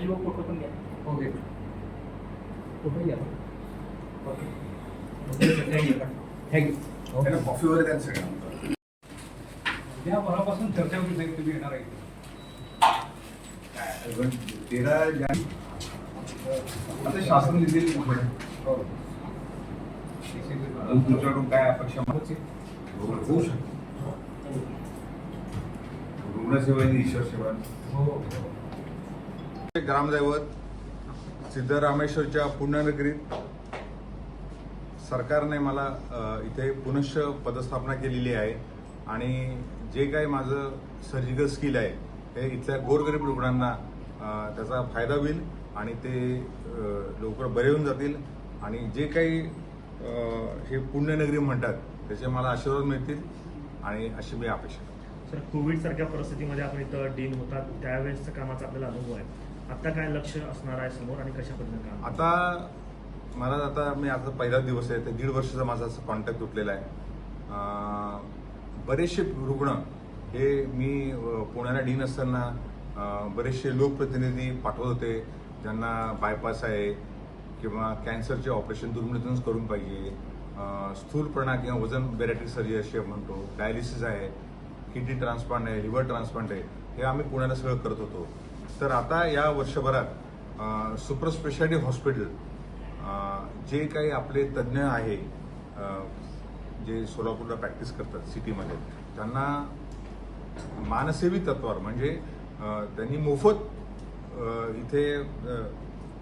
आणि व फोटो पण घ्या ओके फोटो घ्या थँक्यू कॉफी वगैरे द्या ना सगळ्यांना या भरापासून चर्चा होती साहेब तुम्ही येणार आहे तेरा जाने आता शासन दिलेली हो. तुमच्याकडून काय अपेक्षा होऊ शकतो रुग्णसेवा आणि ईश्वर सेवा हो ग्रामदैवत सिद्धरामेश्वरच्या पुण्यनगरीत सरकारने मला इथे पुनश्च पदस्थापना केलेली आहे. आणि जे काही माझं सर्जिकल स्किल आहे हे इथल्या गोरगरीब रुग्णांना त्याचा फायदा होईल आणि ते लवकर बरे होऊन जातील. आणि जे काही हे पुण्यनगरी म्हणतात त्याचे मला आशीर्वाद मिळतील आणि अशी मी अपेक्षा सर कोविड सारख्या परिस्थितीमध्ये आपण इथं डीन होतात त्यावेळेसचा कामाचा आपल्याला अनुभव आहे. आता काय लक्ष असणार आहे समोर आणि कशा पद्धतीने काम आता मला आता मी आता पहिला दिवस आहे ते दीड वर्षाचा माझा कॉन्टॅक्ट तुटलेला आहे. बरेचसे रुग्ण हे मी पुण्याला डीन असताना बरेचसे लोकप्रतिनिधी पाठवत होते ज्यांना बायपास आहे किंवा कॅन्सरचे ऑपरेशन दुर्मिळतूनच करून पाहिजे. स्थूलपणा किंवा वजन बॅरेटिक सर्जरी अशी म्हणतो डायलिसिस आहे किडनी ट्रान्सप्लांट आहे लिव्हर ट्रान्सप्लांट आहे हे आम्ही पुण्याला सगळं करत होतो. तर आता या वर्षभरात सुपर स्पेशालिटी हॉस्पिटल जे काही आपले तज्ज्ञ आहे जे सोलापूरला प्रॅक्टिस करतात सिटीमध्ये त्यांना मानसेवी तत्वावर म्हणजे त्यांनी मोफत इथे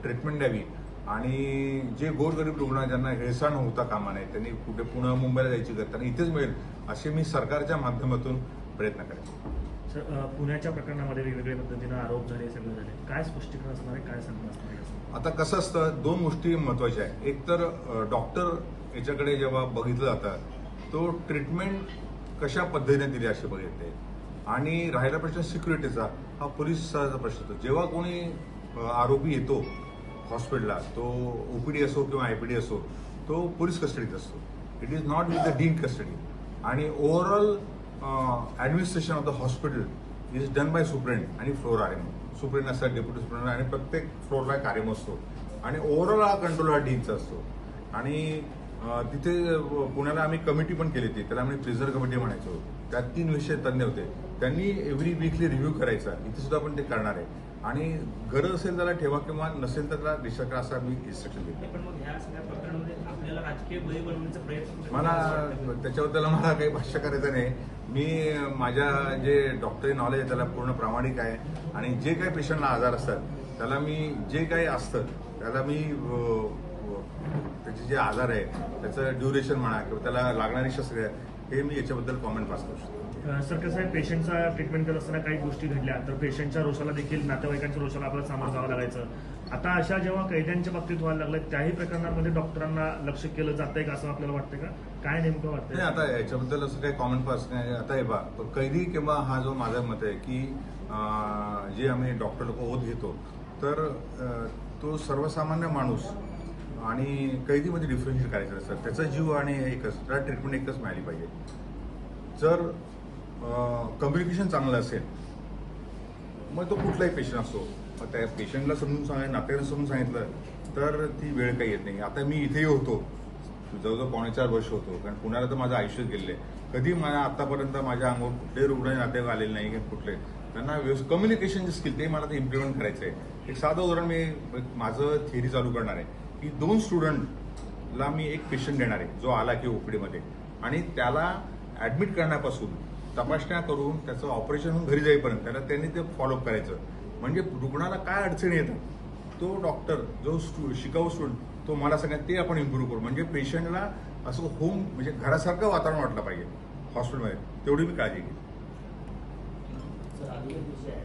ट्रीटमेंट द्यावी. आणि जे गोरगरीब रुग्ण ज्यांना हेळसाण होता कामा नये त्यांनी कुठे पुणे मुंबईला जायची गरज त्यांना इथेच मिळेल असे मी सरकारच्या माध्यमातून प्रयत्न करेन. पुण्याच्या प्रकरणामध्ये वेगवेगळ्या पद्धतीनं आरोप झाले सगळं झाले. काय स्पष्टीकरण असणार आहे? काय सांगणार असणार आता कसं असतं दोन गोष्टी महत्त्वाच्या आहेत. एक तर डॉक्टर याच्याकडे जेव्हा बघितलं जातं तो ट्रीटमेंट कशा पद्धतीने दिली असे बघितले? आणि राहिला प्रश्न सिक्युरिटीचा हा पोलिसाचा प्रश्न होतो. जेव्हा कोणी आरोपी येतो हॉस्पिटलला तो ओपीडी असो किंवा आयपीडी असो तो पोलीस कस्टडीत असतो. It is not with the dean custody आणि overall administration of the hospital is done by superintendent आणि फ्लोर आर सुप्रेंट असतात डेप्युटी सुप्रेंट आणि प्रत्येक फ्लोरला आर असतो. आणि ओव्हरऑल हा कंट्रोल हा डीनचा असतो. आणि तिथे पुण्याला आम्ही कमिटी पण केली होती. त्याला आम्ही प्रिझर कमिटी म्हणायचो. त्यात तीन विषय तज्ज्ञ होते. त्यांनी एव्हरी वीकली रिव्ह्यू करायचा. इथे सुद्धा आपण ते करणार आहे. आणि गरज असेल त्याला ठेवा किंवा नसेल तर त्याला डिस्चार्ज करा असं आम्ही इन्स्ट्रक्शन दिले प्रयत्न मला त्याच्याबद्दल मला काही भाष्य करायचं नाही. मी माझ्या जे डॉक्टरी नॉलेज आहे त्याला पूर्ण प्रामाणिक आहे. आणि जे काही पेशंटला आजार असतात त्याला मी जे काही असतं त्याला मी त्याचे जे आजार आहे त्याचं ड्युरेशन म्हणा किंवा त्याला लागणारी शस्त्र हे मी याच्याबद्दल कॉमेंट पास करू शकतो. सर कसं आहे पेशंटचा ट्रीटमेंट करत असताना काही गोष्टी घडल्या तर पेशंटच्या रोषाला देखील नातेवाईकांच्या रोषाला आपल्याला सामोरं जावं लागायचं. आता अशा जेव्हा कैद्यांच्या बाबतीत व्हायला लागलं त्याही प्रकरणांमध्ये डॉक्टरांना लक्ष केलं जातंय का असं आपल्याला वाटतं का? काय नेमकं नाही वाटतंय आता याच्याबद्दल असं काही कॉमेंट पास नाही. आता हे बा कैदी किंवा हा जो माझा मत आहे की जे आम्ही डॉक्टर लोक ओत घेतो तर तो सर्वसामान्य माणूस आणि कैदीमध्ये डिफरन्शिएट करायचं असतात त्याचा जीव आणि एकच त्याला ट्रीटमेंट एकच मिळाली पाहिजे. जर कम्युनिकेशन चांगलं असेल मग तो कुठलाही पेशंट असतो मग त्या पेशंटला समजून सांगायला नातेवाईकांना समजून सांगितलं तर ती वेळ काही येत नाही. आता मी इथेही होतो. जवळजवळ पावणे चार वर्ष होतो. कारण पुण्याला तर माझं आयुष्य गेले कधी मला आतापर्यंत माझ्या अंगावर कुठले रुग्ण नातेवाईक आलेले नाही कुठले. त्यांना कम्युनिकेशन स्किल ते मला ते इम्प्लिमेंट करायचं आहे एक साधं उदाहरण मी माझं थिअरी चालू करणार आहे. की दोन स्टुडंटला मी एक पेशंट देणार आहे जो आला की ओपीडीमध्ये. आणि त्याला ऍडमिट करण्यापासून तपासण्या करून त्याचं ऑपरेशन होऊन घरी जाईपर्यंत त्याला त्यांनी ते फॉलोअप करायचं. म्हणजे रुग्णाला काय अडचणी येतात तो डॉक्टर जो स्टू शिकाऊ स्टुडंट तो मला सांगा ते आपण इम्प्रूव्ह करू. म्हणजे पेशंटला असं होम म्हणजे घरासारखं वातावरण वाटलं पाहिजे हॉस्पिटलमध्ये तेवढी मी काळजी घेईन.